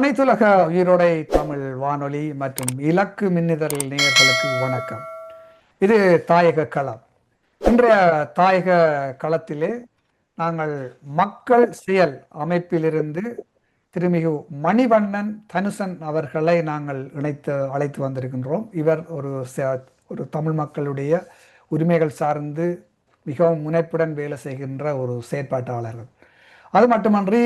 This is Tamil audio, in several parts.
அனைத்துலக உயிரோடை தமிழ் வானொலி மற்றும் இலக்கு மின்னிதழ் நேயர்களுக்கு வணக்கம். இது தாயக களம். இன்றைய தாயக களத்திலே நாங்கள் மக்கள் செயல் அமைப்பிலிருந்து திருமிகு மணிவண்ணன் தனுசன் அவர்களை நாங்கள் இணைத்து அழைத்து வந்திருக்கின்றோம். இவர் ஒரு ச- ஒரு தமிழ் மக்களுடைய உரிமைகள் சார்ந்து மிகவும் முனைப்புடன் வேலை செய்கின்ற ஒரு செயற்பாட்டாளர்கள் அது மட்டுமன்றி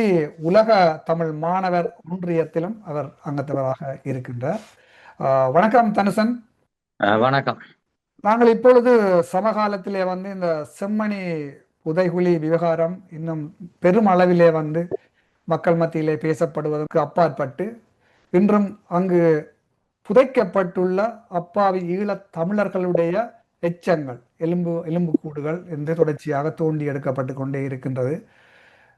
உலக தமிழ் மாணவர் ஒன்றியத்திலும் அவர் அங்கத்தவராக இருக்கின்றார். வணக்கம் தனுசன். வணக்கம். நாங்கள் இப்பொழுது சமகாலத்திலே வந்து இந்த செம்மணி புதைகுழி விவகாரம் இன்னும் பெரும் அளவிலே வந்து மக்கள் மத்தியிலே பேசப்படுவதற்கு அப்பாற்பட்டு இன்றும் அங்கு புதைக்கப்பட்டுள்ள அப்பாவி ஈழத் தமிழர்களுடைய எச்சங்கள் எலும்பு எலும்புக்கூடுகள் என்று தொடர்ச்சியாக தோண்டி எடுக்கப்பட்டு கொண்டே இருக்கின்றது.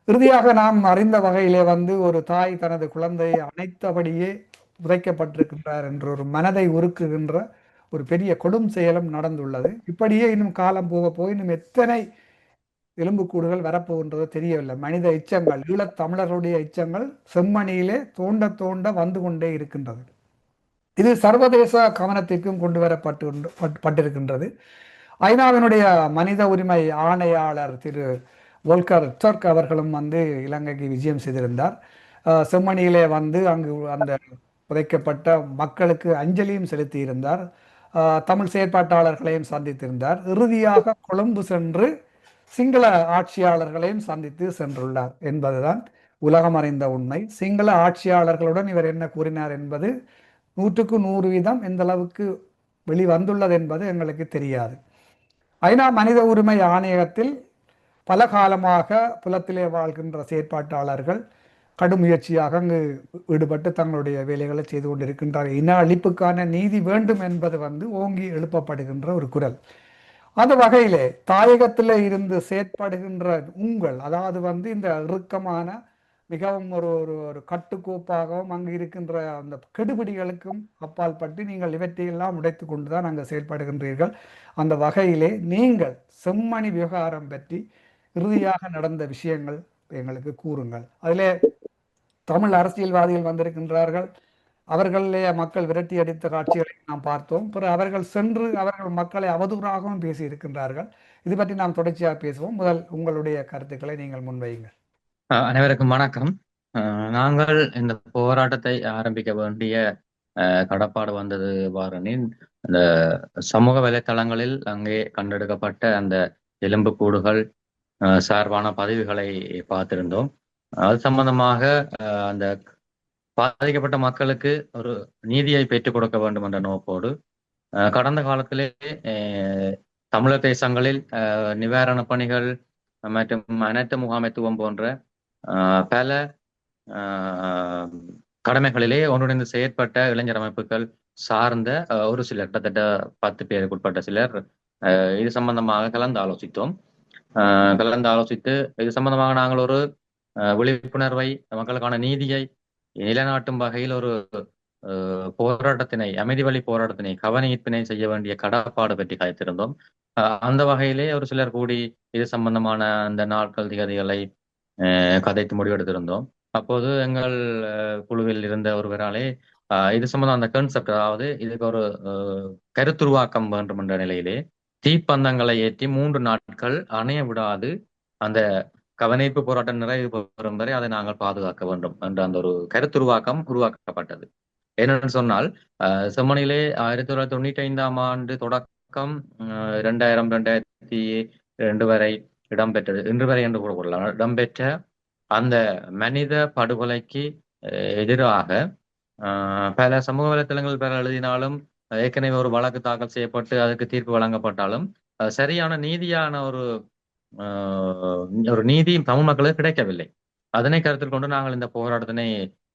இறுதியாக நாம் அறிந்த வகையிலே வந்து ஒரு தாய் தனது குழந்தையை அனைத்தபடியே புதைக்கப்பட்டிருக்கின்றார் என்ற ஒரு மனதை உருக்குகின்ற ஒரு பெரிய கொடும் செயலும் நடந்துள்ளது. இப்படியே இன்னும் காலம் போக போய் இன்னும் எத்தனை எலும்புக்கூடுகள் வரப்போகின்றதோ தெரியவில்லை. மனித எச்சங்கள் ஈழத் தமிழர்களுடைய எச்சங்கள் செம்மணியிலே தோண்ட தோண்ட வந்து கொண்டே இருக்கின்றது. இது சர்வதேச கவனத்திற்கும் கொண்டு வரப்பட்டு பட்- பட்டிருக்கின்றது. ஐநாவினுடைய மனித உரிமை ஆணையாளர் திரு வோல்கர் டர்க் அவர்களும் வந்து இலங்கைக்கு விஜயம் செய்திருந்தார். செம்மணியிலே வந்து அங்கு அந்த புதைக்கப்பட்ட மக்களுக்கு அஞ்சலியும் செலுத்தியிருந்தார். தமிழ் செயற்பாட்டாளர்களையும் சந்தித்திருந்தார். இறுதியாக கொழும்பு சென்று சிங்கள ஆட்சியாளர்களையும் சந்தித்து சென்றுள்ளார் என்பதுதான் உலகம் அறிந்த உண்மை. சிங்கள ஆட்சியாளர்களுடன் இவர் என்ன கூறினார் என்பது நூற்றுக்கு நூறு வீதம் எந்த அளவுக்கு வெளிவந்துள்ளது என்பது எங்களுக்கு தெரியாது. ஐநா மனித உரிமை ஆணையகத்தில் பல காலமாக புலத்திலே வாழ்கின்ற செயற்பாட்டாளர்கள் கடும் முயற்சியாக அங்கு ஈடுபட்டு தங்களுடைய வேலைகளை செய்து கொண்டிருக்கின்றார் இன அழிப்புக்கான நீதி வேண்டும் என்பது வந்து ஓங்கி எழுப்பப்படுகின்ற ஒரு குரல். அந்த வகையிலே தாயகத்தில் இருந்து செயற்படுகின்ற உங்கள் அதாவது வந்து இந்த இறுக்கமான மிகவும் ஒரு ஒரு ஒரு கட்டுக்கோப்பாகவும் அங்கு இருக்கின்ற அந்த கெடுபிடிகளுக்கும் அப்பால் பட்டு நீங்கள் இவற்றையெல்லாம் உடைத்து கொண்டு தான் அங்கே செயல்படுகின்றீர்கள் அந்த வகையிலே நீங்கள் செம்மணி விவகாரம் பற்றி இறுதியாக நடந்த விஷயங்கள் எங்களுக்கு கூறுங்கள். அதிலே தமிழ் அரசியல்வாதிகள் வந்திருக்கின்றார்கள். அவர்களே மக்கள் விரட்டி அடித்த காட்சிகளை நாம் பார்த்தோம். பிறகு அவர்கள் சென்று அவர்கள் மக்களை அவதூறாகவும் பேசி இருக்கின்றார்கள் இது பற்றி நாம் தொடர்ச்சியாக பேசுவோம். முதல் உங்களுடைய கருத்துக்களை நீங்கள் முன்வையுங்கள். அஹ் அனைவருக்கும் வணக்கம். நாங்கள் இந்த போராட்டத்தை ஆரம்பிக்க வேண்டிய அஹ், கடப்பாடு வந்தது வாரனின் அந்த சமூக வலைத்தளங்களில் அங்கே கண்டெடுக்கப்பட்ட அந்த எலும்புக்கூடுகள் கூடுகள் சார்பான பதிவுகளை பார்த்திருந்தோம். அது சம்பந்தமாக அஹ், அந்த பாதிக்கப்பட்ட மக்களுக்கு ஒரு நீதியை பெற்றுக் கொடுக்க வேண்டும் என்ற நோக்கோடு கடந்த காலத்திலே தமிழர் தேசங்களில் அஹ், பணிகள் மற்றும் அனைத்து முகாமைத்துவம் போன்ற ஆஹ் பல ஆஹ் கடமைகளிலே ஒன்றிணைந்து செயற்பட்ட இளைஞர் அமைப்புகள் சார்ந்த ஒரு சிலர் கிட்டத்தட்ட பத்து பேருக்குட்பட்ட சிலர் இது சம்பந்தமாக கலந்து ஆலோசித்தோம் கலந்து ஆலோசித்து இது சம்பந்தமாக நாங்கள் ஒரு விழிப்புணர்வை மக்களுக்கான நீதியை நிலைநாட்டும் வகையில் ஒரு போராட்டத்தினை அமைதி வழி போராட்டத்தினை கவனிப்பினை செய்ய வேண்டிய கடப்பாடு பற்றி காய்த்திருந்தோம். அந்த வகையிலே ஒரு சிலர் கூடி இது சம்பந்தமான அந்த நாட்கள் திகதிகளை கதைத்து முடிவெடுத்திருந்தோம். அப்போது எங்கள் குழுவில் இருந்த ஒருவராலே இது சம்பந்தம் அந்த கான்செப்ட் அதாவது இதுக்கு ஒரு கருத்துருவாக்கம் வேண்டும் என்ற நிலையிலே தீப்பந்தங்களை ஏற்றி மூன்று நாட்கள் அணைய விடாது. அந்த கவனிப்பு போராட்டம் நிறைவு பெறும் வரை அதை நாங்கள் பாதுகாக்க வேண்டும் என்ற அந்த ஒரு கருத்துருவாக்கம் உருவாக்கப்பட்டது. என்னென்னு சொன்னால் செம்மனிலே ஆயிரத்தி தொள்ளாயிரத்தி தொண்ணூற்றி ஐந்தாம் ஆண்டு தொடக்கம் அஹ், இரண்டாயிரம் ரெண்டாயிரத்தி ரெண்டு வரை இடம்பெற்றது. இன்று வரை என்று கூட கூறலாம். இடம்பெற்ற அந்த மனித படுகொலைக்கு அஹ், எதிராக பல சமூக வலைத்தளங்கள் பல எழுதினாலும் ஏற்கனவே ஒரு வழக்கு தாக்கல் செய்யப்பட்டு அதுக்கு தீர்ப்பு வழங்கப்பட்டாலும் சரியான நீதியான ஒரு ஒரு நீதி தமிழ் மக்களுக்கு கிடைக்கவில்லை. அதனை கருத்தில் கொண்டு நாங்கள் இந்த போராட்டத்தினை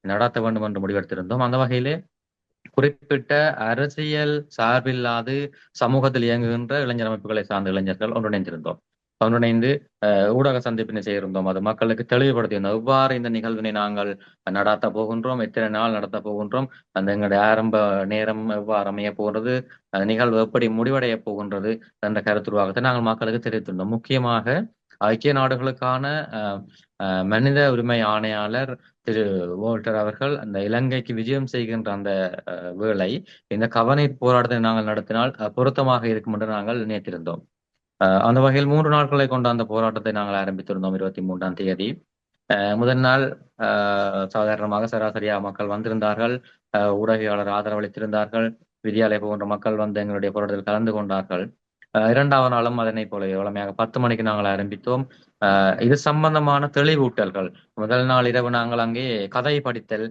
நடத்த வேண்டும் என்று முடிவெடுத்திருந்தோம். அந்த வகையிலே குறிப்பிட்ட அரசியல் சார்பில்லாது சமூகத்தில் இயங்குகின்ற இளைஞர் அமைப்புகளை சார்ந்த இளைஞர்கள் ஒன்றிணைந்திருந்தோம். ஒன்றிணைந்து ஊடக சந்திப்பினை செய்திருந்தோம். அது மக்களுக்கு தெளிவுபடுத்தியிருந்தோம். எவ்வாறு இந்த நிகழ்வினை நாங்கள் நடாத்த போகின்றோம்? எத்தனை நாள் நடத்த போகின்றோம்? அந்த எங்களுடைய ஆரம்ப நேரம் எவ்வாறு அமைய போகிறது அந்த நிகழ்வு எப்படி முடிவடைய போகின்றது? என்ற கருத்துருவாகத்தை நாங்கள் மக்களுக்கு தெரிவித்துள்ளோம் முக்கியமாக ஐக்கிய நாடுகளுக்கான அஹ், மனித உரிமை ஆணையாளர் திரு வோல்டர் அவர்கள் அந்த இலங்கைக்கு விஜயம் செய்கின்ற அந்த அஹ், வேளை இந்த கவனை போராட்டத்தை நாங்கள் நடத்தினால் பொருத்தமாக இருக்கும் என்று நாங்கள் நினைத்திருந்தோம். அந்த வகையில் மூன்று நாட்களை கொண்ட அந்த போராட்டத்தை நாங்கள் ஆரம்பித்திருந்தோம் இருபத்தி மூன்றாம் தேதி முதல் நாள் சாதாரணமாக சராசரியாக மக்கள் வந்திருந்தார்கள். அஹ், ஆதரவளித்திருந்தார்கள். வித்யாலய போன்ற மக்கள் வந்து எங்களுடைய போராட்டத்தில் கலந்து கொண்டார்கள். அஹ், இரண்டாவது நாளும் அதனை போல வளமையாக பத்து மணிக்கு நாங்கள் ஆரம்பித்தோம். அஹ், இது சம்பந்தமான தெளிவூட்டல்கள். முதல் நாள் இரவு நாங்கள் அங்கே கதை படித்தல்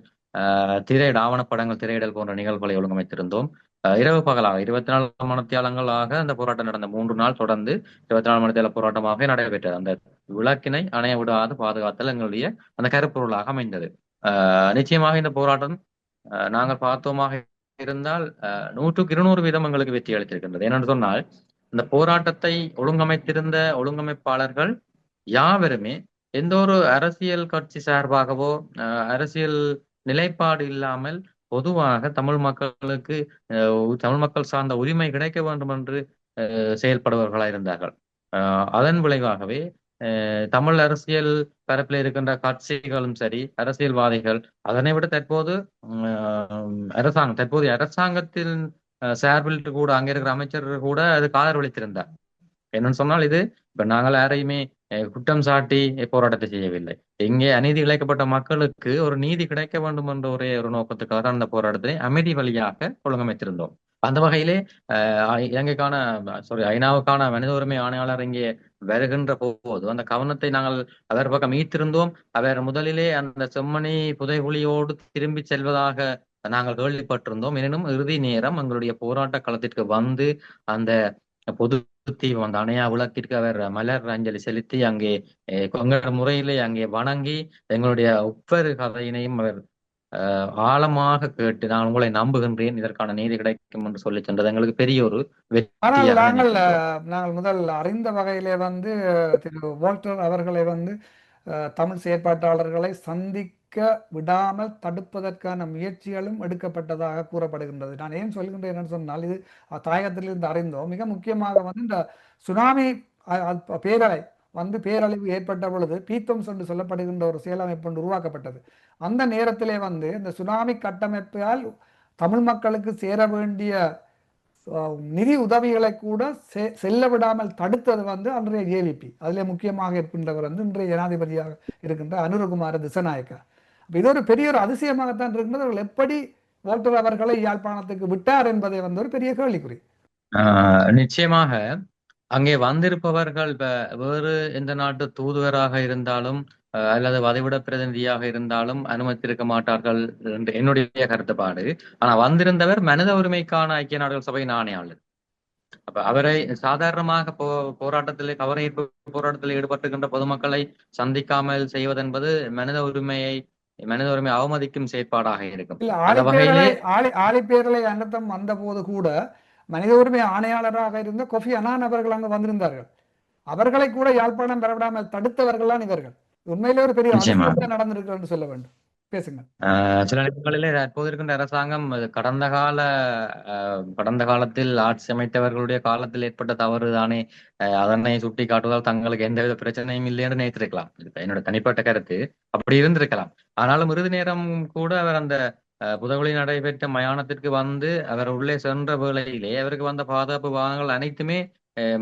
திரையிட ஆவணப்படங்கள் திரையிடல் போன்ற நிகழ்வுகளை ஒழுங்கமைத்திருந்தோம். அஹ், இரவு பகலாக இருபத்தி நாலு மணித்தியாலங்களாக அந்த போராட்டம் நடந்த மூன்று நாள் தொடர்ந்து இருபத்தி நாலு மணித்தியால போராட்டமாக நடைபெற்றது. அந்த விளக்கினை அணைய விடாது பாதுகாத்தல் எங்களுடைய அந்த கருப்பொருளாக அமைந்தது. அஹ், நிச்சயமாக இந்த போராட்டம் நாங்கள் பார்த்தோமாக இருந்தால் நூற்றுக்கு இருநூறு வீதம் எங்களுக்கு வெற்றி அளித்திருக்கின்றது. ஏனென்று சொன்னால் இந்த போராட்டத்தை ஒழுங்கமைத்திருந்த ஒழுங்கமைப்பாளர்கள் யாவருமே எந்த ஒரு அரசியல் கட்சி சார்பாகவோ அஹ், அரசியல் நிலைப்பாடு இல்லாமல் பொதுவாக தமிழ் மக்களுக்கு தமிழ் மக்கள் சார்ந்த உரிமை கிடைக்க வேண்டும் என்று செயல்படுபவர்களாக இருந்தார்கள். அதன் விளைவாகவே தமிழ் அரசியல் பரப்பில் இருக்கின்ற கட்சிகளும் சரி அரசியல்வாதிகள் அதனை விட தற்போது அரசாங்கம் தற்போதைய அரசாங்கத்தின் சார்பில் கூட அங்க இருக்கிற அமைச்சர் கூட அதுக்கு ஆதரவளித்திருந்தார் என்னன்னு சொன்னால் இது இப்ப நாங்கள் யாரையுமே குற்றம் சாட்டி போராட்டத்தை செய்யவில்லை இங்கே அநீதி இழைக்கப்பட்ட மக்களுக்கு ஒரு நீதி கிடைக்க வேண்டும் என்ற ஒரே ஒரு நோக்கத்துக்காக தான் அந்த போராட்டத்தை அமைதி வழியாக ஒழுங்கமைத்திருந்தோம் அந்த வகையிலே அஹ், இலங்கைக்கான சாரி ஐநாவுக்கான மனித உரிமை ஆணையாளர் இங்கே வருகின்ற போது அந்த கவனத்தை நாங்கள் அவர் பக்கம் ஈர்த்திருந்தோம் அவர் முதலிலே அந்த செம்மணி புதைகுழியோடு திரும்பி செல்வதாக நாங்கள் கேள்விப்பட்டிருந்தோம் எனினும் இறுதி நேரம் எங்களுடைய போராட்ட களத்திற்கு வந்து அந்த பொது தீபம் அந்த அணையா விளக்கிற்கு அவர் மலர் அஞ்சலி செலுத்தி அங்கே எங்களோட முறையிலே அங்கே வணங்கி எங்களுடைய ஒவ்வொரு கதையினையும் அவர் ஆழமாக கேட்டு நான் உங்களை நம்புகின்றேன். இதற்கான நீதி கிடைக்கும் என்று சொல்லி சென்றது. எங்களுக்கு பெரிய ஒரு ஆனால் நாங்கள் நாங்கள் முதல் அறிந்த வகையிலே வந்து திரு வோல்டர் அவர்களை வந்து தமிழ் செயற்பாட்டாளர்களை சந்திக்க விடாமல் தடுப்பதற்கான முயற்சிகளும் எடுக்கப்பட்டதாக கூறப்படுகின்றது. நான் ஏன் சொல்கின்றேன் என்று சொன்னால் இது தாயகத்திலிருந்து அறிந்தோம். மிக முக்கியமாக வந்து இந்த சுனாமி பேரலை வந்து பேரழிவு ஏற்பட்ட பொழுது பீத்தம்ஸ் என்று சொல்லப்படுகின்ற ஒரு செயலமைப்பு ஒன்று உருவாக்கப்பட்டது. அந்த நேரத்திலே வந்து இந்த சுனாமி கட்டமைப்பால் தமிழ் மக்களுக்கு சேர வேண்டிய நிதி உதவிகளை கூட செ- செல்ல விடாமல் தடுத்தது வந்து அன்றைய ஏவிபி அதிலே முக்கியமாக இருக்கின்றவர் வந்து இன்றைய ஜனாதிபதியாக இருக்கின்ற அனுரகுமார திசநாயக்கா இது ஒரு பெரிய ஒரு அதிசயமாகத்தான் இருக்கின்றது. அவர்கள் எப்படி வோல்டர் அவர்களை யாழ்ப்பாணத்துக்கு விட்டார் என்பதை வந்து ஒரு பெரிய கேள்விக்குறி. நிச்சயமாக அங்கே வந்திருப்பவர்கள் வேறு எந்த நாட்டு தூதுவராக இருந்தாலும் அல்லது வதைவிட பிரதிநிதியாக இருந்தாலும் அனுமதித்திருக்க மாட்டார்கள் என்று என்னுடைய கருத்துப்பாடு. ஆனா வந்திருந்தவர் மனித உரிமைக்கான ஐக்கிய நாடுகள் சபையின் ஆணையாளர் அப்ப அவரை சாதாரணமாக போ போராட்டத்தில் கவனஈர்ப்பு போராட்டத்தில் ஈடுபட்டுகின்ற பொதுமக்களை சந்திக்காமல் செய்வதென்பது மனித உரிமையை மனித உரிமை அவமதிக்கும் செயற்பாடாக இருக்கும். ஆழிப்பேரலை அனர்த்தம் வந்த போது கூட மனித உரிமை ஆணையாளராக இருந்த கொஃபி அனான் அவர்கள் அங்கு வந்திருந்தார்கள். அவர்களை கூட யாழ்ப்பாணம் பெறவிடாமல் தடுத்தவர்கள் தான் இவர்கள். உண்மையிலே ஒரு பெரிய நிச்சயமாக அதிசயம் நடந்திருக்கு என்று சொல்ல வேண்டும். பேசுங்க. ஆஹ் சில நேரங்களில் தற்போது இருக்கின்ற அரசாங்கம் கடந்த கால கடந்த காலத்தில் ஆட்சி அமைத்தவர்களுடைய காலத்தில் ஏற்பட்ட தவறு தானே ஆஹ் அதனை சுட்டி காட்டுவதால் தங்களுக்கு எந்தவித பிரச்சனையும் இல்லை என்று நினைத்திருக்கலாம். என்னோட தனிப்பட்ட கருத்து. அப்படி இருந்திருக்கலாம். ஆனாலும் இறுதி நேரம் கூட அவர் அந்த புதவழி நடைபெற்ற மயானத்திற்கு வந்து அவர் உள்ளே சென்ற வேளையிலே அவருக்கு வந்த பாதுகாப்பு வாகனங்கள் அனைத்துமே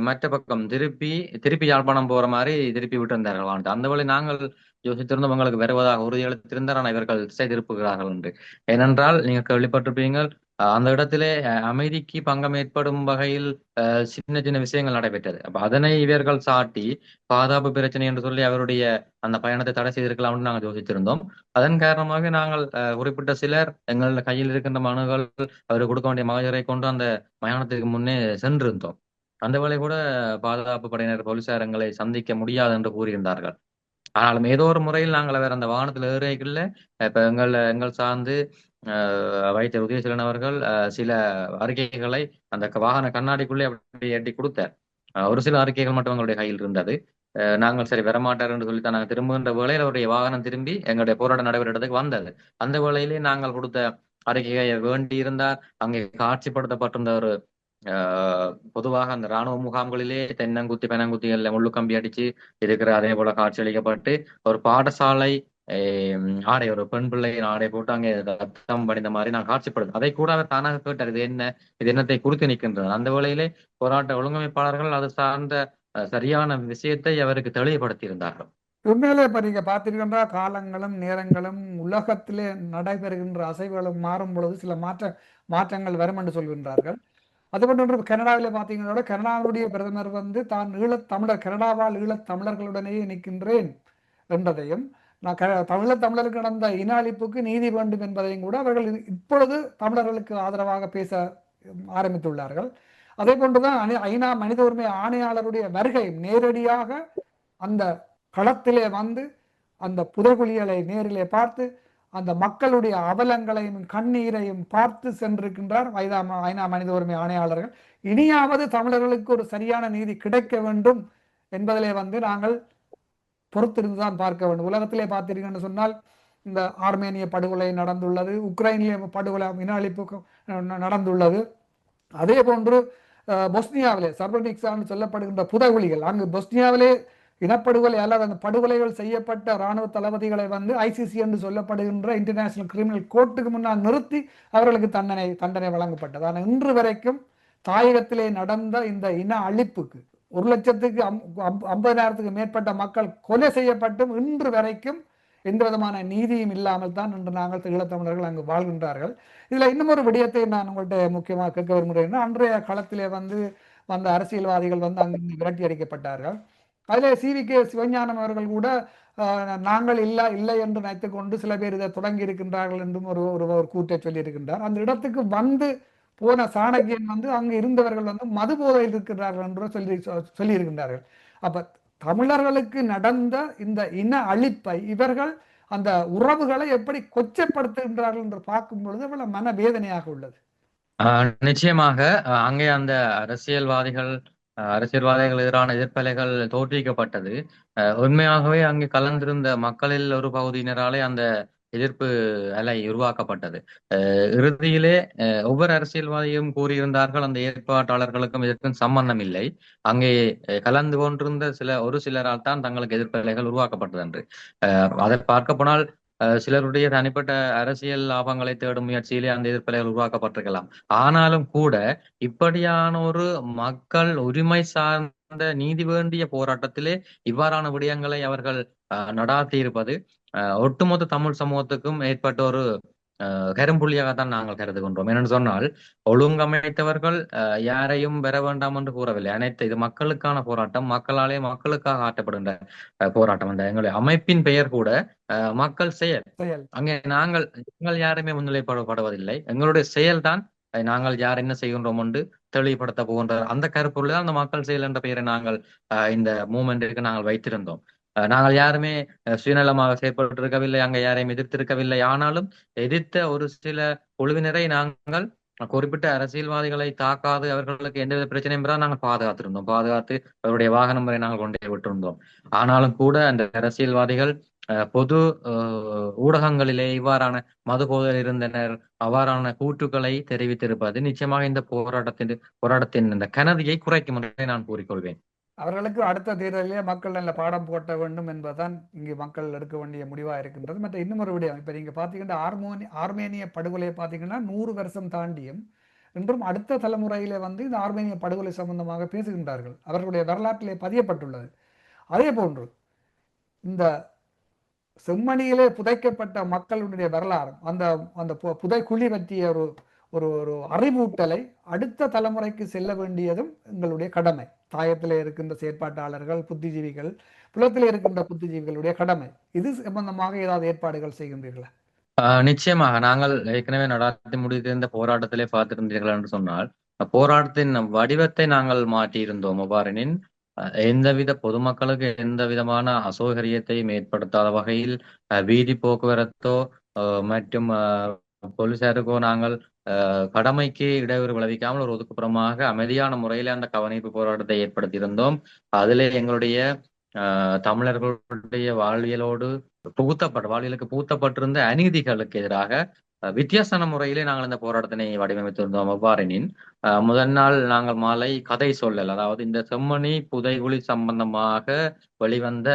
மற்ற பக்கம் திருப்பி திருப்பி யாழ்ப்பாணம் போற மாதிரி திருப்பி விட்டு இருந்தார்கள் அந்த வழி நாங்கள் யோசித்திருந்தோம் உங்களுக்கு வருவதாக உறுதியளித்திருந்தார் ஆனால் இவர்கள் திசை திருப்புகிறார்கள் என்று. ஏனென்றால் நீங்கள் கேள்விப்பட்டிருப்பீங்கள் அந்த இடத்திலே அஹ், அமைதிக்கு பங்கம் ஏற்படும் வகையில் அஹ், சின்ன சின்ன விஷயங்கள் நடைபெற்றது. அப்ப அதனை இவர்கள் சாட்டி பாதுகாப்பு பிரச்சனை என்று சொல்லி அவருடைய அந்த பயணத்தை தடை செய்திருக்கலாம்னு நாங்கள் யோசித்திருந்தோம். அதன் காரணமாக நாங்கள் அஹ், குறிப்பிட்ட சிலர் எங்களோட கையில் இருக்கின்ற மனுகள் அவர் கொடுக்க வேண்டிய மகஜரை கொண்டு அந்த மயானத்திற்கு முன்னே சென்றிருந்தோம். அந்த வேலை கூட பாதுகாப்பு படையினர் போலீசார் எங்களை சந்திக்க முடியாது என்று கூறியிருந்தார்கள். ஆனாலும் ஏதோ ஒரு முறையில் நாங்கள் வேற அந்த வாகனத்தில் ஏறுகைக்குள்ள இப்ப எங்கள் எங்கள் சார்ந்து வைத்தியர் உதயசீலன் அவர்கள் அஹ், சில அறிக்கைகளை அந்த வாகன கண்ணாடிக்குள்ளே அப்படி எட்டி கொடுத்தார். அஹ், ஒரு சில அறிக்கைகள் மட்டும் எங்களுடைய கையில் இருந்தது. அஹ், நாங்கள் சரி வரமாட்டார் என்று சொல்லி நாங்கள் திரும்புகின்ற வேளையில் அவருடைய வாகனம் திரும்பி எங்களுடைய போராட்டம் நடைபெற இடத்துக்கு வந்தது. அந்த வேளையிலே நாங்கள் கொடுத்த அறிக்கையை வேண்டி இருந்தார் அங்கே காட்சிப்படுத்தப்பட்டிருந்த ஒரு பொதுவாக அந்த ராணுவ முகாம்களிலே தென்னங்குத்தி பெனங்குத்திகள்ல முள்ளு கம்பி அடிச்சு இருக்கிற அதே போல காட்சியளிக்கப்பட்டு ஒரு பாடசாலை ஆடை ஒரு பெண் பிள்ளையின் ஆடை போட்டு அங்கே ரத்தம் படிந்த மாதிரி நான் காட்சிப்படுது அதை கூட அவர் தானாக கேட்டார் இது என்ன இது என்னத்தை குறித்து நிற்கின்றது அந்த வேளையிலே போராட்ட ஒழுங்கமைப்பாளர்கள் அது சார்ந்த சரியான விஷயத்தை அவருக்கு தெளிவுபடுத்தி இருந்தார்கள் உண்மையிலே இப்ப நீங்க பார்த்திருக்கின்ற காலங்களும் நேரங்களும் உலகத்திலே நடைபெறுகின்ற அசைவுகளும் மாறும் பொழுது சில மாற்ற மாற்றங்கள் வரும் என்று சொல்கின்றார்கள் அதுபோன்று கனடாவில் பார்த்தீங்கன்னா கனடாவுடைய பிரதமர் வந்து தான் ஈழத்தமிழர் கனடாவால் ஈழத்தமிழர்களுடனேயே நிற்கின்றேன் என்றதையும் நான் க தமிழர் தமிழருக்கு நடந்த இன அழிப்புக்கு நீதி வேண்டும் என்பதையும் கூட அவர்கள் இப்பொழுது தமிழர்களுக்கு ஆதரவாக பேச ஆரம்பித்துள்ளார்கள். அதே போன்றுதான் ஐநா மனித உரிமை ஆணையாளருடைய வருகை நேரடியாக அந்த களத்திலே வந்து அந்த புதைகுழிகளை நேரிலே பார்த்து அந்த மக்களுடைய அவலங்களையும் கண்ணீரையும் பார்த்து சென்றிருக்கின்றார். ஐதா ஐநா மனித உரிமை ஆணையாளர்கள். இனியாவது தமிழர்களுக்கு ஒரு சரியான நீதி கிடைக்க வேண்டும் என்பதிலே வந்து நாங்கள் பொறுத்திருந்து தான் பார்க்க வேண்டும். உலகத்திலே பார்த்தீர்கள்னு சொன்னால் இந்த ஆர்மேனிய படுகொலை நடந்துள்ளது உக்ரைனிலே படுகொலை இன அழிப்பு நடந்துள்ளது. அதே போன்று பொஸ்னியாவிலே சர்பனிக்ஸான்னு சொல்லப்படுகின்ற புதகுலிகள் அங்கு பொஸ்னியாவிலே இனப்படுகொலை அல்லது அந்த படுகொலைகள் செய்யப்பட்ட இராணுவ தளபதிகளை வந்து ஐசிசி என்று சொல்லப்படுகின்ற இன்டர்நேஷனல் கிரிமினல் கோர்ட்டுக்கு முன்னால் நிறுத்தி அவர்களுக்கு தண்டனை தண்டனை வழங்கப்பட்டது. ஆனால் இன்று வரைக்கும் தாயகத்திலே நடந்த இந்த இன அழிப்புக்கு ஒரு லட்சத்துக்கு ஐம்பதாயிரத்துக்கு மேற்பட்ட மக்கள் கொலை செய்யப்பட்டும் இன்று வரைக்கும் எந்த விதமான நீதியும் இல்லாமல் தான் இன்று நாங்கள் ஈழத்தமிழர்கள் அங்கு வாழ்கின்றார்கள். இதுல இன்னும் ஒரு விடயத்தை நான் உங்கள்கிட்ட முக்கியமாக கேட்க விரும்புகிறேன். அன்றைய களத்திலே வந்து வந்த அரசியல்வாதிகள் வந்து அங்கு விரட்டி அடிக்கப்பட்டார்கள். அதிலே சிவி கே சிவஞானம் அவர்கள் கூட நாங்கள் இல்லை இல்லை என்று நினைத்து கொண்டு சில பேர் இதை தொடங்கி இருக்கின்றார்கள் என்றும் ஒரு ஒரு ஒரு கூட்டை சொல்லியிருக்கின்றார். அந்த இடத்துக்கு வந்து போன சாணக்கியன் வந்து அங்கு இருந்தவர்கள் வந்து மது போதையில் இருக்கிறார்கள் என்று சொல்லி சொல்லி இருக்கின்றார்கள் அப்ப தமிழர்களுக்கு நடந்த இந்த இன அழிப்பை இவர்கள் அந்த உறவுகளை எப்படி கொச்சப்படுத்துகின்றார்கள் என்று பார்க்கும் பொழுது இவ்வளவு மனவேதனையாக உள்ளது. நிச்சயமாக அங்கே அந்த அரசியல்வாதிகள் அரசியல்வாதிகள் எதிரான எதிர்ப்பலைகள் தோற்றுவிக்கப்பட்டது. உண்மையாகவே அங்கே கலந்திருந்த மக்களில் ஒரு பகுதியினராலே அந்த எதிர்ப்பு அலை உருவாக்கப்பட்டது. இறுதியிலே ஒவ்வொரு அரசியல்வாதியும் கூறியிருந்தார்கள் அந்த ஏற்பாட்டாளர்களுக்கும் இதற்கும் சம்பந்தம் இல்லை. அங்கே கலந்து கொண்டிருந்த சில ஒரு சிலரால் தான் தங்களுக்கு எதிர்ப்பு அலைகள் உருவாக்கப்பட்டது என்று. அதை பார்க்க போனால் சிலருடைய தனிப்பட்ட அரசியல் லாபங்களை தேடும் முயற்சியிலே அந்த எதிர்ப்பலைகள் உருவாக்கப்பட்டிருக்கலாம். ஆனாலும் கூட இப்படியான ஒரு மக்கள் உரிமை சார்ந்த நீதி வேண்டிய போராட்டத்திலே இவ்வாறான விடயங்களை அவர்கள் நடாத்தி இருப்பது ஆஹ் ஒட்டுமொத்த தமிழ் சமூகத்துக்கும் ஏற்பட்ட ஒரு கரும்புள்ளியாகத்தான் நாங்கள் கருதுகின்றோம். என்னென்னு சொன்னால் ஒழுங்கமைத்தவர்கள் யாரையும் பெற வேண்டாம் என்று கூறவில்லை. அனைத்து இது மக்களுக்கான போராட்டம். மக்களாலே மக்களுக்காக ஆட்டப்படுகின்ற போராட்டம் அந்த எங்களுடைய அமைப்பின் பெயர் கூட மக்கள் செயல். அங்கே நாங்கள் நாங்கள் யாருமே முன்னிலைப்படுவதில்லை. எங்களுடைய செயல்தான் நாங்கள் யார் என்ன செய்கின்றோம் என்று தெளிவுபடுத்த போகின்ற அந்த கருப்பொருள் தான் அந்த மக்கள் செயல் என்ற பெயரை நாங்கள் அஹ், இந்த மூமெண்ட்டிற்கு நாங்கள் வைத்திருந்தோம். நாங்கள் யாருமே சுயநலமாக செயல்பட்டிருக்கவில்லை அங்கே யாரையும் எதிர்த்திருக்கவில்லை. ஆனாலும் எதிர்த்த ஒரு சில குழுவினரை நாங்கள் குறிப்பிட்ட அரசியல்வாதிகளை தாக்காது அவர்களுக்கு எந்தவித பிரச்சனையும் பெறாது நாங்கள் பாதுகாத்திருந்தோம். பாதுகாத்து அவருடைய வாகனம் வரை நாங்கள் கொண்டே விட்டிருந்தோம். ஆனாலும் கூட அந்த அரசியல்வாதிகள் அஹ், பொது அஹ், ஊடகங்களிலே இவ்வாறான மது போதல் இருந்தனர் அவ்வாறான கூற்றுக்களை தெரிவித்திருப்பது நிச்சயமாக இந்த போராட்டத்தின் போராட்டத்தின் இந்த கனதியை குறைக்கும் என்றே நான் கூறிக்கொள்வேன். அவர்களுக்கு அடுத்த தேர்தலிலே மக்கள் நல்ல பாடம் போட்ட வேண்டும் என்பதுதான் இங்கு மக்கள் எடுக்க வேண்டிய முடிவாக இருக்கின்றது. மற்ற இன்னும் ஒரு விடயம் இப்போ நீங்கள் பார்த்தீங்கன்னா ஆர்மோனி ஆர்மேனிய படுகொலையை பார்த்தீங்கன்னா நூறு வருஷம் தாண்டியும் இன்றும் அடுத்த தலைமுறையில் வந்து இந்த ஆர்மேனிய படுகொலை சம்பந்தமாக பேசுகின்றார்கள். அவர்களுடைய வரலாற்றிலே பதியப்பட்டுள்ளது. அதே போன்று இந்த செம்மணியிலே புதைக்கப்பட்ட மக்களுடைய வரலாறு அந்த அந்த பு- புதைக்குழி பற்றிய ஒரு ஒரு ஒரு அறிவூட்டலை அடுத்த தலைமுறைக்கு செல்ல வேண்டியதும் எங்களுடைய கடமை. தாயத்தில் இருக்கின்ற செயற்பாட்டாளர்கள் புத்திஜீவிகள் புலத்தில் இருக்கின்ற புத்திஜீவிகளுடைய கடமை. இது சம்பந்தமாக ஏதாவது ஏற்பாடுகள் செய்கின்றீர்களா? ஆஹ் நிச்சயமாக. நாங்கள் ஏற்கனவே நடாத்தி முடித்திருந்த போராட்டத்திலே பார்த்திருந்தீர்கள் என்று சொன்னால் போராட்டத்தின் வடிவத்தை நாங்கள் மாற்றியிருந்தோம் அவ்வாறெனின் எந்தவித பொதுமக்களுக்கு எந்த விதமான அசௌகரியத்தையும் ஏற்படுத்தாத வகையில் அஹ், வீதி போக்குவரத்தோ மற்றும் போலீசாருக்கோ நாங்கள் கடமைக்கு இடையூறு விளைவிக்காமல் ஒரு ஒதுக்குப்புறமாக அமைதியான முறையிலே அந்த கவனிப்பு போராட்டத்தை ஏற்படுத்தியிருந்தோம். அதிலே எங்களுடைய தமிழர்களுடைய வாழ்வியலோடு புகுத்தப்பட்ட வாழ்வியலுக்கு புகுத்தப்பட்டிருந்த அநீதிகளுக்கு எதிராக வித்தியாசமான முறையிலே நாங்கள் இந்த போராட்டத்தினை வடிவமைத்திருந்தோம். எவ்வாறெனின் அஹ், முதல் நாள் நாங்கள் மாலை கதை சொல்லல் அதாவது இந்த செம்மணி புதைகுழி சம்பந்தமாக வெளிவந்த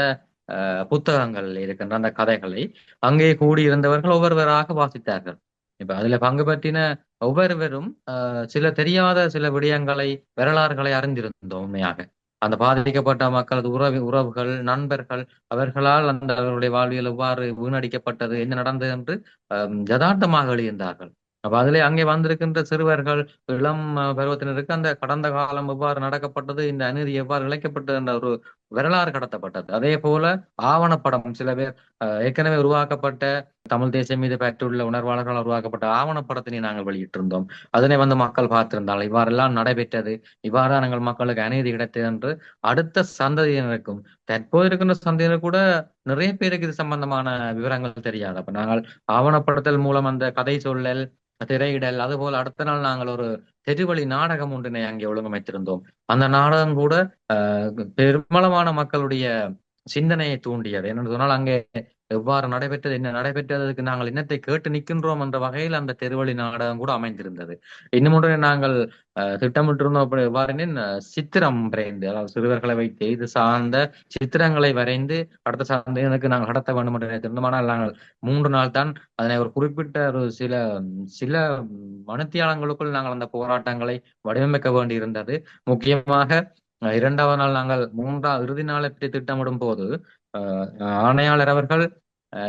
புத்தகங்கள் இருக்கின்ற அந்த கதைகளை அங்கே கூடியிருந்தவர்கள் ஒவ்வொருவராக வாசித்தார்கள். இப்ப அதுல பங்கு பற்றின ஒவ்வொருவரும் சில தெரியாத சில விடயங்களை வரலாறுகளை அறிந்திருந்தோம் உண்மையாக. அந்த பாதிக்கப்பட்ட மக்களது உறவு உறவுகள் நண்பர்கள் அவர்களால் அந்த அவர்களுடைய வாழ்வியல் எவ்வாறு வீணடிக்கப்பட்டது என்ன நடந்தது என்று அஹ், யதார்த்தமாக எழுதியிருந்தார்கள். அப்ப அதிலே அங்கே வந்திருக்கின்ற சிறுவர்கள் இளம் பருவத்தினருக்கு அந்த கடந்த காலம் எவ்வாறு நடக்கப்பட்டது இந்த அநீதி எவ்வாறு இழைக்கப்பட்டது என்ற ஒரு வரலாறு கடத்தப்பட்டது. அதே போல ஆவணப்படம் சில பேர் ஏற்கனவே உருவாக்கப்பட்ட தமிழ் தேசியம் மீது பெற்றுள்ள உணர்வாளர்களால் உருவாக்கப்பட்ட ஆவணப்படத்தினை நாங்கள் வெளியிட்டிருந்தோம். அதனை வந்து மக்கள் பார்த்திருந்தால் இவ்வாறெல்லாம் நடைபெற்றது. இவ்வாறு நாங்கள் மக்களுக்கு அநீதி கிடைத்தது என்று அடுத்த சந்ததியினருக்கும் தற்போது இருக்கின்ற சந்ததியினர் கூட நிறைய பேருக்கு இது சம்பந்தமான விவரங்கள் தெரியாது. அப்ப நாங்கள் ஆவணப்படத்தல் மூலம் அந்த கதை சொல்லல் திரையிடல் அதுபோல் அடுத்த நாள் நாங்கள் ஒரு தெருவழி நாடகம் ஒன்றினை அங்கே ஒழுங்கமைத்திருந்தோம். அந்த நாடகம் கூட பெருமளவான மக்களுடைய சிந்தனையை தூண்டியது. என்னென்னு சொன்னால் அங்கே எவ்வாறு நடைபெற்றது என்ன நடைபெற்றதற்கு நாங்கள் என்னத்தை கேட்டு நிற்கின்றோம் என்ற வகையில் அந்த தெருவழி நாடகம் கூட அமைந்திருந்தது. இன்னும் ஒன்றை நாங்கள் அஹ், திட்டமிட்டிருந்தோம் அப்படி எவ்வாறெனின் சித்திரம் வரைந்து அதாவது சிறுவர்களை வைத்து இது சார்ந்த சித்திரங்களை வரைந்து அடுத்த எனக்கு நாங்கள் நடத்த வேண்டும் என்று நினைத்திருந்தோம். ஆனால் நாங்கள் மூன்று நாள் தான் அதனை ஒரு குறிப்பிட்ட ஒரு சில சில மனுத்தியாளங்களுக்குள் நாங்கள் அந்த போராட்டங்களை வடிவமைக்க வேண்டியிருந்தது. முக்கியமாக இரண்டாவது நாள் நாங்கள் மூன்றாம் இறுதி நாளை பற்றி திட்டமிடும் போது அஹ், ஆணையாளர் அவர்கள்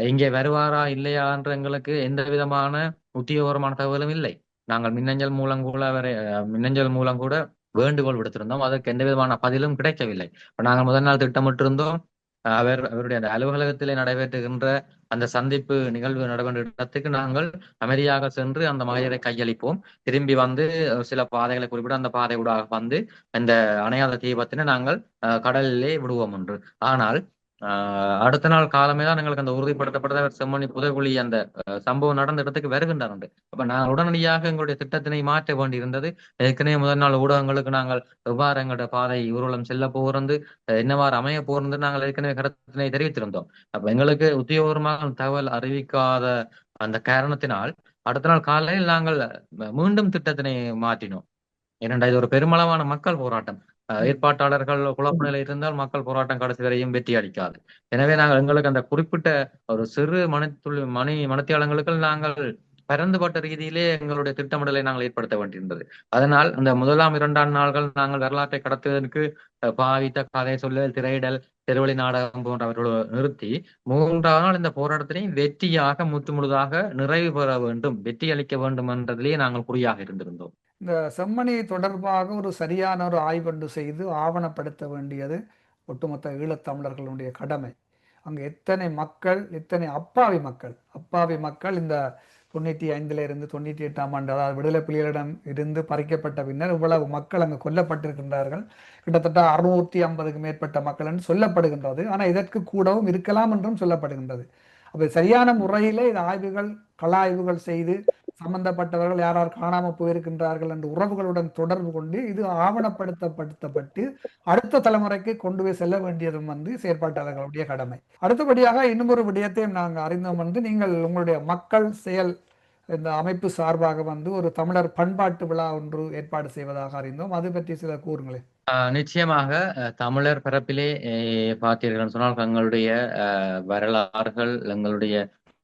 இங்கே வருவாரா இல்லையா என்று எங்களுக்கு எந்த விதமான உத்தியோகபரமான தகவலும் இல்லை. நாங்கள் மின்னஞ்சல் மூலம் கூட அவரை மின்னஞ்சல் மூலம் கூட வேண்டுகோள் விடுத்திருந்தோம். அதற்கு எந்த விதமான பதிலும் கிடைக்கவில்லை. இப்ப நாங்கள் முதல் நாள் திட்டமிட்டிருந்தோம். அஹ், அவர் அவருடைய அந்த அலுவலகத்திலே நடைபெற்றுகின்ற அந்த சந்திப்பு நிகழ்வு நடைபெற்ற இடத்துக்கு நாங்கள் அமைதியாக சென்று அந்த மகளிரை கையளிப்போம். திரும்பி வந்து சில பாதைகளை குறிப்பிட்டு அந்த பாதை ஊடாக வந்து அந்த அணையாத தீபத்தினை நாங்கள் அஹ், கடலிலே விடுவோம் என்று. ஆனால் அடுத்த நாள் காலமே தான் எங்களுக்கு அந்த உறுதிப்படுத்தப்பட்ட செம்மணி புதைகுழி அந்த சம்பவம் நடந்த இடத்துக்கு வருகின்றார் அப்ப நான் உடனடியாக எங்களுடைய திட்டத்தினை மாற்ற வேண்டியிருந்தது. ஏற்கனவே முதல் நாள் ஊடகங்களுக்கு நாங்கள் எவ்வாறு எங்களுடைய பாதை ஊர்வலம் செல்ல போகிறது என்னவாறு அமைய போகிறது நாங்கள் ஏற்கனவே கருத்தினை தெரிவித்திருந்தோம். அப்ப எங்களுக்கு உத்தியோகபூர்வமாக தகவல் அறிவிக்காத அந்த காரணத்தினால் அடுத்த நாள் காலையில் நாங்கள் மீண்டும் திட்டத்தினை மாற்றினோம். ஏனென்றா இது ஒரு பெருமளவான மக்கள் போராட்டம். ஏற்பாட்டாளர்கள் குழப்ப நிலை இருந்தால் மக்கள் போராட்டம் கடைசி வரையும் வெற்றி அளிக்காது. எனவே நாங்கள் எங்களுக்கு அந்த குறிப்பிட்ட ஒரு சிறு மணித்துளி மணி மணித்தியாலங்களுக்கு நாங்கள் பரந்துபட்ட ரீதியிலே எங்களுடைய திட்டமிடலை நாங்கள் ஏற்படுத்த வேண்டியிருந்தது. அதனால் அந்த முதலாம் இரண்டாம் நாள்கள் நாங்கள் வரலாற்றை கடத்துவதற்கு பாவித்த கதை சொல்லல் திரையிடல் தெருவழி நாடகம் போன்றவர்களோடு நிறுத்தி மூன்றாவது நாள் இந்த போராட்டத்தினை வெற்றியாக முற்று முழுதாக நிறைவு பெற வேண்டும் வெற்றி அளிக்க வேண்டும் என்றதிலேயே நாங்கள் குறியாக இருந்திருந்தோம். இந்த செம்மணி தொடர்பாக ஒரு சரியான ஒரு ஆய்வொன்று செய்து ஆவணப்படுத்த வேண்டியது ஒட்டுமொத்த ஈழத்தமிழர்களுடைய கடமை. அங்கே எத்தனை மக்கள் எத்தனை அப்பாவி மக்கள் அப்பாவி மக்கள் இந்த தொண்ணூற்றி ஐந்துல இருந்து தொண்ணூற்றி எட்டாம் ஆண்டு அதாவது விடுதலை புலிகளிடம் இருந்து பறிக்கப்பட்ட பின்னர் இவ்வளவு மக்கள் அங்கு கொல்லப்பட்டிருக்கின்றார்கள். கிட்டத்தட்ட அறுநூற்றி ஐம்பதுக்கு மேற்பட்ட மக்கள் என்று சொல்லப்படுகின்றது. ஆனால் இதற்கு கூடவும் இருக்கலாம் என்றும் சொல்லப்படுகின்றது. அப்போ சரியான முறையில் இது ஆய்வுகள் கள ஆய்வுகள் செய்து சம்பந்தப்பட்டவர்கள் யார் யார் காணாம போயிருக்கின்றார்கள் என்ற உறவுகளுடன் தொடர்பு கொண்டு இது ஆவணப்படுத்தப்படுத்தப்பட்டு அடுத்த தலைமுறைக்கு கொண்டு போய் செல்ல வேண்டியதும் வந்து செயற்பாட்டாளர்களுடைய கடமை. அடுத்தபடியாக இன்னும் ஒரு விடயத்தையும் நாங்கள் அறிந்தோம் வந்து நீங்கள் உங்களுடைய மக்கள் செயல் இந்த அமைப்பு சார்பாக வந்து ஒரு தமிழர் பண்பாட்டு விழா ஒன்று ஏற்பாடு செய்வதாக அறிந்தோம். அது பற்றி சில கூறுங்களேன் ஆஹ் நிச்சயமாக தமிழர் பிறப்பிலே பார்த்தீர்கள் சொன்னால் தங்களுடைய அஹ், வரலாறுகள் எங்களுடைய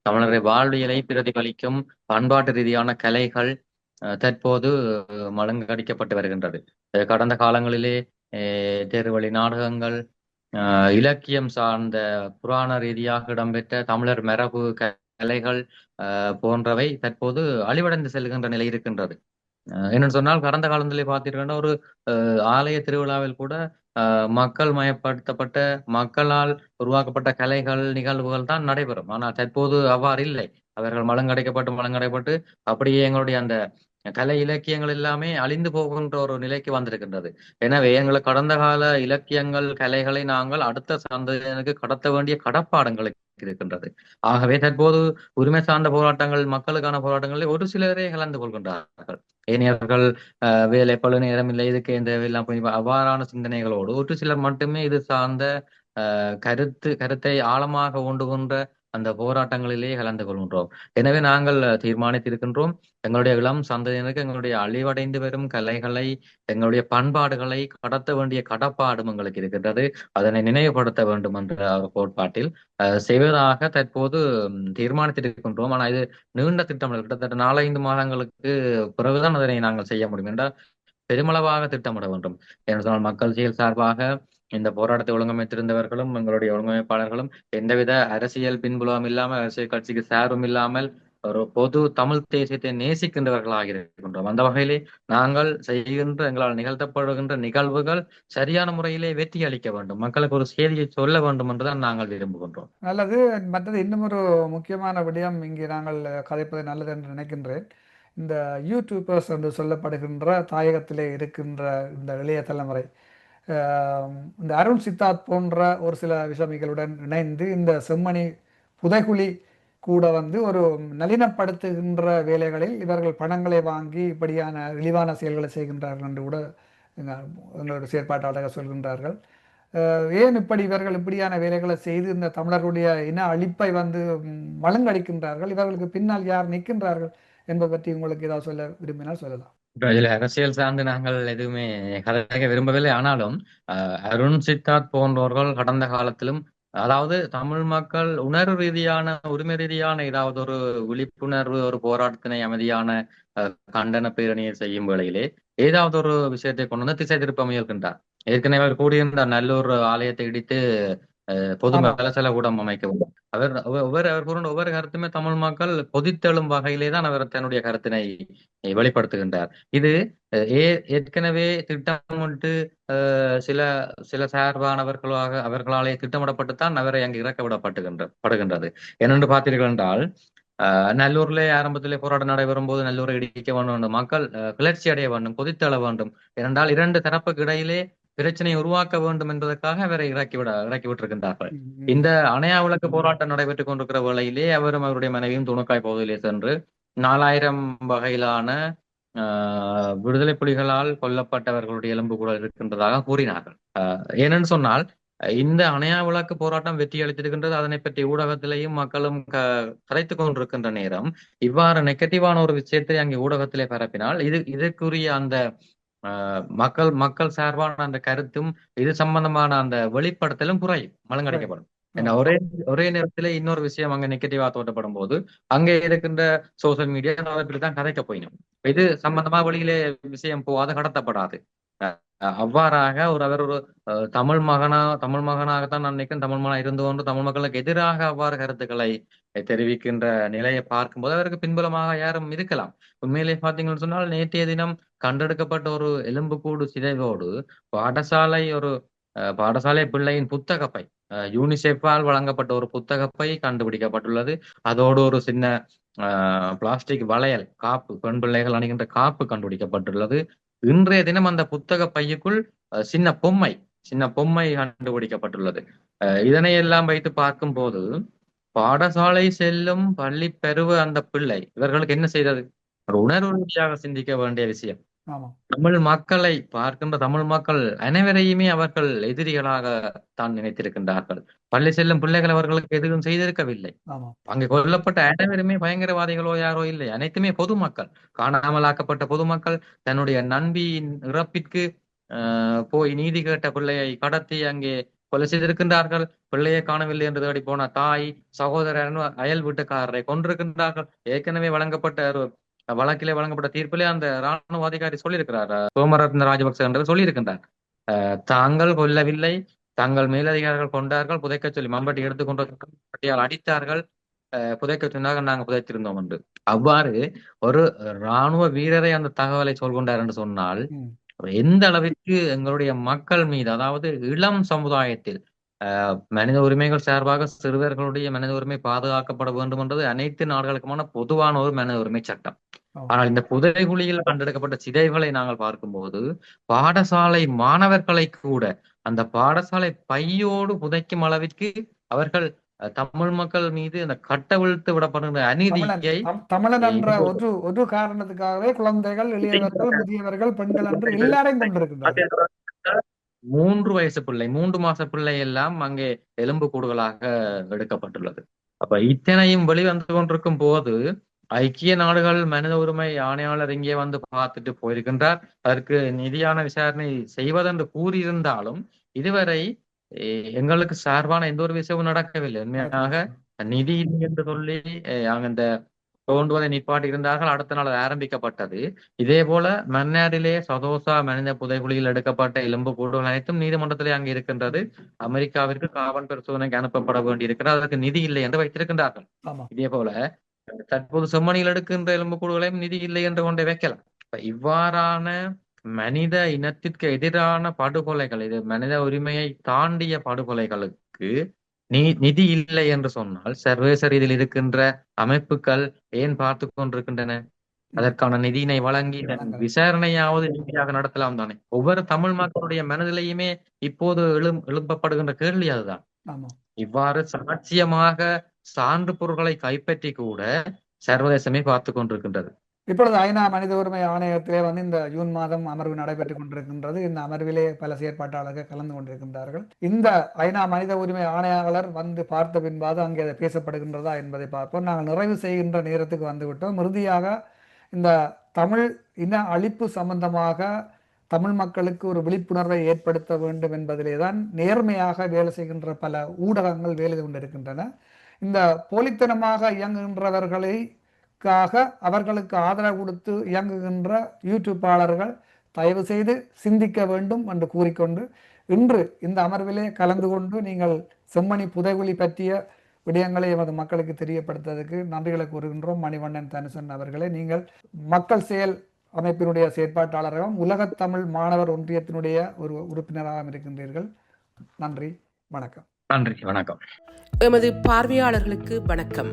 தமிழரை வாழ்வியலை பிரதிபலிக்கும் பண்பாட்டு ரீதியான கலைகள் அஹ், தற்போது மலங்கடிக்கப்பட்டு வருகின்றது. கடந்த காலங்களிலே தெருவழி நாடகங்கள் இலக்கியம் சார்ந்த புராண ரீதியாக இடம்பெற்ற தமிழர் மரபு கலைகள் போன்றவை தற்போது அழிவடைந்து செல்கின்ற நிலை இருக்கின்றது. அஹ், என்னன்னு சொன்னால் கடந்த காலத்திலே பார்த்தீங்கன்னா ஒரு அஹ், ஆலய திருவிழாவில் கூட மக்கள் மயப்படுத்தப்பட்ட மக்களால் உருவாக்கப்பட்ட கலைகள் நிகழ்வுகள் தான் நடைபெறும். ஆனால் தற்போது அவ்வாறு இல்லை. அவர்கள் மலங்கடைக்கப்பட்டு மலங்கடைப்பட்டு அப்படியே எங்களுடைய அந்த கலை இலக்கியங்கள் எல்லாமே அழிந்து போகின்ற ஒரு நிலைக்கு வந்திருக்கின்றது. எனவே எங்களை கடந்த கால இலக்கியங்கள் கலைகளை நாங்கள் அடுத்த சந்ததியினருக்கு கடத்த வேண்டிய கடப்பாடங்கள் இருக்கின்றது. ஆகவே தற்போது உரிமை சார்ந்த போராட்டங்கள் மக்களுக்கான போராட்டங்களில் ஒரு சிலரே கலந்து கொள்கின்றார்கள். ஏனையவர்கள் அஹ், வேலை பல நேரம் இல்லை இதுக்கு இந்த எல்லாம் அவ்வாறான சிந்தனைகளோடு ஒரு சிலர் மட்டுமே இது சார்ந்த அஹ், கருத்து கருத்தை ஆழமாக ஊண்டுகின்ற கொண்ட அந்த போராட்டங்களிலே கலந்து கொள்கின்றோம். எனவே நாங்கள் தீர்மானித்திருக்கின்றோம். எங்களுடைய இளம் சந்ததியினருக்கு எங்களுடைய அழிவடைந்து வரும் கலைகளை எங்களுடைய பண்பாடுகளை கடத்த வேண்டிய கடப்பாடும் எங்களுக்கு இருக்கின்றது. அதனை நினைவுபடுத்த வேண்டும் என்ற ஒரு கோட்பாட்டில் அஹ், செய்வதாக தற்போது தீர்மானித்திருக்கின்றோம். ஆனால் இது நீண்ட திட்டமிடல் கிட்டத்தட்ட நாலஞ்சு மாதங்களுக்கு பிறகுதான் அதனை நாங்கள் செய்ய முடியும் என்றால் பெருமளவாக திட்டமிட வேண்டும். என்று சொன்னால் மக்கள் செயல் சார்பாக இந்த போராட்டத்தை ஒழுங்கமைத்திருந்தவர்களும் எங்களுடைய ஒழுங்கமைப்பாளர்களும் எந்தவித அரசியல் பின்புலம் இல்லாமல் அரசியல் கட்சிக்கு சேரும் இல்லாமல் ஒரு பொது தமிழ் தேசியத்தை நேசிக்கின்றவர்களாக இருக்கின்றோம். அந்த வகையிலே நாங்கள் செய்கின்ற எங்களால் நிகழ்த்தப்படுகின்ற நிகழ்வுகள் சரியான முறையிலே வெற்றி அளிக்க வேண்டும். மக்களுக்கு ஒரு செய்தியை சொல்ல வேண்டும் என்றுதான் நாங்கள் விரும்புகின்றோம். நல்லது. மற்றது இன்னும் ஒரு முக்கியமான விடயம் இங்கே நாங்கள் கதைப்பது நல்லது என்று நினைக்கின்றேன். இந்த யூடியூபர்ஸ் என்று சொல்லப்படுகின்ற தாயகத்திலே இருக்கின்ற இந்த இளைய தலைமுறை இந்த அருண் சித்தார்த் போன்ற ஒரு சில விஷமிகளுடன் இணைந்து இந்த செம்மணி புதைகுழி கூட வந்து ஒரு நளினப்படுத்துகின்ற வேலைகளில் இவர்கள் பணங்களை வாங்கி இப்படியான இழிவான செயல்களை செய்கின்றார்கள் என்று கூட எங்க- எங்களோட செயற்பாட்டாளர்கள் சொல்கின்றார்கள். ஏன் இப்படி இவர்கள் இப்படியான வேலைகளை செய்து இந்த தமிழர்களுடைய இன அழிப்பை வந்து வழங்கடிக்கின்றார்கள்? இவர்களுக்கு பின்னால் யார் நிற்கின்றார்கள் என்பதை பற்றி உங்களுக்கு ஏதாவது சொல்ல விரும்பினால் சொல்லலாம். இதுல அரசியல் சார்ந்து நாங்கள் எதுவுமே கதைக்க விரும்பவில்லை. ஆனாலும் அஹ், அருண் சித்தார்த் போன்றவர்கள் கடந்த காலத்திலும் அதாவது தமிழ் மக்கள் உணர்வு ரீதியான உரிமை ரீதியான ஏதாவது ஒரு விழிப்புணர்வு ஒரு போராட்டத்தினை அமைதியான கண்டன பேரணியை செய்யும் வேளையிலே ஏதாவது ஒரு விஷயத்தை கொண்டு வந்து திசை திருப்ப முயல்கின்றார். ஏற்கனவே அவர் கூடியிருந்தார் நல்லூர் ஆலயத்தை இடித்து பொது ஆமா. மலசல கூடம் அமைக்கவும் அவர் ஒவ்வொரு அவர் கூறின ஒவ்வொரு கருத்துமே தமிழ் மக்கள் கொதித்தெழும் வகையிலே தான் அவர் தன்னுடைய கருத்தினை வெளிப்படுத்துகின்றார். இது ஏ ஏற்கனவே திட்டமிட்டு அஹ், சில சில சார்பானவர்களாக அவர்களாலே திட்டமிடப்பட்டுத்தான் அவரை அங்கு இறக்க விடப்பட்டுகின்ற படுகின்றது. என்னென்று பார்த்தீர்கள் என்றால் நல்லூரிலே ஆரம்பத்திலே போராட்டம் நடைபெறும் போது நல்லூரை இடிக்க வேண்டும் மக்கள் கிளர்ச்சி அடைய வேண்டும் கொதித்தெழ வேண்டும். ஏனென்றால் இரண்டு தரப்புக்கு இடையிலே பிரச்சனையை உருவாக்க வேண்டும் என்பதற்காக அவரை இறக்கிவிட இறக்கி விட்டிருக்கின்றார்கள். இந்த அணையா விளக்கு போராட்டம் நடைபெற்றுக் கொண்டிருக்கிற வேளையிலே அவரும் அவருடைய மனைவியும் துணுக்காய் பகுதியிலே சென்று நாலாயிரம் வகையிலான விடுதலை புலிகளால் கொல்லப்பட்டவர்களுடைய எலும்புக்கூடல் இருக்கின்றதாக கூறினார்கள். ஏனென்று சொன்னால் இந்த அணையா விளக்கு போராட்டம் வெற்றி அளித்திருக்கின்றது. அதனை பற்றி ஊடகத்திலேயும் மக்களும் க கதைத்துக் கொண்டிருக்கின்ற நேரம் இவ்வாறு நெகட்டிவான ஒரு விஷயத்தை அங்கே ஊடகத்திலே பரப்பினால் இது இதற்குரிய அந்த மக்கள் மக்கள் சார்பான அந்த கருத்தும் இது சம்பந்தமான அந்த வெளிப்படுத்தலும் குறையும் மலங்கடிக்கப்படும். ஏன்னா ஒரே ஒரே நேரத்துல இன்னொரு விஷயம் அங்க நெகட்டிவா தோட்டப்படும் போது அங்கே இருக்கின்ற சோசியல் மீடியா தான் கதைக்க போயிடும் இது சம்பந்தமா வெளியிலே விஷயம் போகாது கடத்தப்படாது. அவ்வாறாக ஒரு அவர் ஒரு தமிழ் மகனா தமிழ் மகனாகத்தான் நான் நினைக்கிறேன் தமிழ் மகனா இருந்து கொண்டு தமிழ் மக்களுக்கு எதிராக அவ்வாறு கருத்துக்களை தெரிவிக்கின்ற நிலையை பார்க்கும்போது அவருக்கு பின்புலமாக யாரும் இருக்கலாம். உண்மையிலே பார்த்தீங்கன்னு சொன்னால் நேற்றைய தினம் கண்டெடுக்கப்பட்ட ஒரு எலும்புக்கூடு சிதைவோடு பாடசாலை ஒரு அஹ், பாடசாலை பிள்ளையின் புத்தகப்பை அஹ், யூனிசெஃபால் வழங்கப்பட்ட ஒரு புத்தகப்பை கண்டுபிடிக்கப்பட்டுள்ளது. அதோடு ஒரு சின்ன அஹ், பிளாஸ்டிக் வளையல் காப்பு பெண் பிள்ளைகள் அணிகின்ற காப்பு கண்டுபிடிக்கப்பட்டுள்ளது. இன்றைய தினம் அந்த புத்தக பையுக்குள் சின்ன பொம்மை சின்ன பொம்மை கண்டுபிடிக்கப்பட்டுள்ளது. அஹ், இதனை எல்லாம் வைத்து பார்க்கும் போது பாடசாலை செல்லும் பள்ளி பருவ அந்த பிள்ளை இவர்களுக்கு என்ன செய்தது? உணர்வு ரீதியாக சிந்திக்க வேண்டிய விஷயம். தமிழ் மக்களை பார்க்கின்ற தமிழ் மக்கள் அனைவரையுமே அவர்கள் எதிரிகளாக தான் நினைத்திருக்கின்றார்கள். பள்ளி செல்லும் பிள்ளைகள் அவர்களுக்கு எதுவும் செய்திருக்கவில்லை. அங்கே கொல்லப்பட்ட அனைவருமே பயங்கரவாதிகளோ யாரோ இல்லை. அனைத்துமே பொதுமக்கள். காணாமலாக்கப்பட்ட பொதுமக்கள் தன்னுடைய நண்பியின் இறப்பிற்கு ஆஹ், போய் நீதி கேட்ட பிள்ளையை கடத்தி அங்கே கொலை செய்திருக்கின்றார்கள். பிள்ளையை காணவில்லை என்று தேடி போன தாய் சகோதரன் அயல் வீட்டுக்காரரை கொண்டிருக்கின்றார்கள் ஏற்கனவே வழங்கப்பட்ட ஒரு வழக்கிலே வழங்கப்பட்ட தீர்ப்பிலே அந்த ராணுவ அதிகாரி சொல்லியிருக்கிறார். சோமரத்ன ராஜபக்ச என்று சொல்லியிருக்கின்றார். அஹ், தாங்கள் கொல்லவில்லை. தங்கள் மேலதிகாரிகள் கொண்டார்கள். புதைக்க சொல்லி மம்பட்டி எடுத்துக்கொண்டு பட்டியால் அடித்தார்கள். அஹ், புதைக்க சொன்னாக நாங்க புதைத்திருந்தோம் என்று. அவ்வாறு ஒரு ராணுவ வீரரை அந்த தகவலை சொல்கொண்டார் என்று சொன்னால் எந்த அளவிற்கு எங்களுடைய மக்கள் மீது அதாவது இளம் சமுதாயத்தில் மனித உரிமைகள் சார்பாக சிறுவர்களுடைய மனித உரிமை பாதுகாக்கப்பட வேண்டும் என்றது அனைத்து நாடுகளுக்குமான பொதுவான ஒரு மனித உரிமை சட்டம். ஆனால் இந்த புதைகுழியில் கண்டெடுக்கப்பட்ட சிதைவுகளை நாங்கள் பார்க்கும்போது பாடசாலை மாணவர்களை கூட அந்த பாடசாலை பையோடு புதைக்கும் அளவிற்கு அவர்கள் தமிழ் மக்கள் மீது அந்த கட்டவிழ்த்து விடப்படுகிற அநீதியை தம்- தமிழன் என்ற ஒரு ஒரு காரணத்துக்காகவே குழந்தைகள் இளையவர்கள் முதியவர்கள் பெண்கள் என்று எல்லாரையும் கொண்டிருக்கின்றார்கள் மூன்று வயசு பிள்ளை மூன்று மாச பிள்ளை எல்லாம் அங்கே எலும்பு கூடுகளாக எடுக்கப்பட்டுள்ளது. அப்ப இத்தனையும் வெளிவந்து கொண்டிருக்கும் போது ஐக்கிய நாடுகள் மனித உரிமை ஆணையாளர் இங்கே வந்து பார்த்துட்டு போயிருக்கின்றார். அதற்கு நிதியான விசாரணை செய்வதென்று கூறியிருந்தாலும் இதுவரை எங்களுக்கு சார்பான எந்த ஒரு விஷயமும் நடக்கவில்லை. உண்மையாக நிதி இல்லை என்று சொல்லி அஹ், அங்க இந்த தோண்டுவதை நிப்பாட்டி இருந்தார்கள் அடுத்த நாள் ஆரம்பிக்கப்பட்டது. இதே போல மன்னாரிலே சதோசா மனித புதைகுழியில் எடுக்கப்பட்ட எலும்பு கூடுகள் அனைத்தும் நீதிமன்றத்திலே அங்கே இருக்கின்றது. அமெரிக்காவிற்கு காவல் பரிசோதனைக்கு அனுப்பப்பட வேண்டியிருக்கிறது. அதற்கு நிதி இல்லை என்று வைத்திருக்கின்றார்கள். இதே போல தற்போது செம்மணியில் எடுக்கின்ற எலும்புக்கூடுகளையும் நிதி இல்லை என்று கொண்டே வைக்கலாம். இப்ப இவ்வாறான மனித இனத்திற்கு எதிரான படுகொலைகள் இது மனித உரிமையை தாண்டிய படுகொலைகளுக்கு நீ நிதி இல்லை என்று சொன்னால் சர்வதேச ரீதியில் இருக்கின்ற அமைப்புகள் ஏன் பார்த்து கொண்டிருக்கின்றன? அதற்கான நிதியினை வழங்கி. விசாரணையாவது நீதியாக நடத்தலாம் தானே? ஒவ்வொரு தமிழ் மக்களுடைய மனதிலேயுமே இப்போது எழும் எழுப்பப்படுகின்ற கேள்வி அதுதான். இவ்வாறு சாட்சியமாக சான்று பொருட்களை கைப்பற்றி கூட சர்வதேசமே பார்த்து கொண்டிருக்கின்றது. இப்பொழுது ஐநா மனித உரிமை ஆணையத்திலே வந்து இந்த ஜூன் மாதம் அமர்வு நடைபெற்றுக் கொண்டிருக்கின்றது. இந்த அமர்விலே பல செயற்பாட்டாளர்கள் கலந்து கொண்டிருக்கின்றார்கள். இந்த ஐநா மனித உரிமை ஆணையாளர் வந்து பார்த்த பின்பாது அங்கே அது பேசப்படுகின்றதா என்பதை பார்ப்போம். நாங்கள் நிறைவு செய்கின்ற நேரத்துக்கு வந்துவிட்டோம். இறுதியாக இந்த தமிழ் இன அழிப்பு சம்பந்தமாக தமிழ் மக்களுக்கு ஒரு விழிப்புணர்வை ஏற்படுத்த வேண்டும் என்பதிலே தான் நேர்மையாக வேலை செய்கின்ற பல ஊடகங்கள் வேலை கொண்டிருக்கின்றன. இந்த போலித்தனமாக இயங்குகின்றவர்களை க்காக அவர்களுக்கு ஆதரவு கொடுத்து இயங்குகின்ற யூடியூப்பாளர்கள் தயவு செய்து சிந்திக்க வேண்டும் என்று கூறிக்கொண்டு இன்று இந்த அமர்விலே கலந்து கொண்டு நீங்கள் செம்மணி புதைகுழி பற்றிய விடயங்களை எமது மக்களுக்கு தெரியப்படுத்துவதற்கு நன்றிகளை கூறுகின்றோம். மணிவண்ணன் தனுசன் அவர்களே நீங்கள் மக்கள் செயல் அமைப்பினுடைய செயற்பாட்டாளராகவும் உலகத் தமிழ் மாணவர் ஒன்றியத்தினுடைய ஒரு உறுப்பினராகவும் இருக்கின்றீர்கள். நன்றி வணக்கம். நன்றி வணக்கம். எமது பார்வையாளர்களுக்கு வணக்கம்.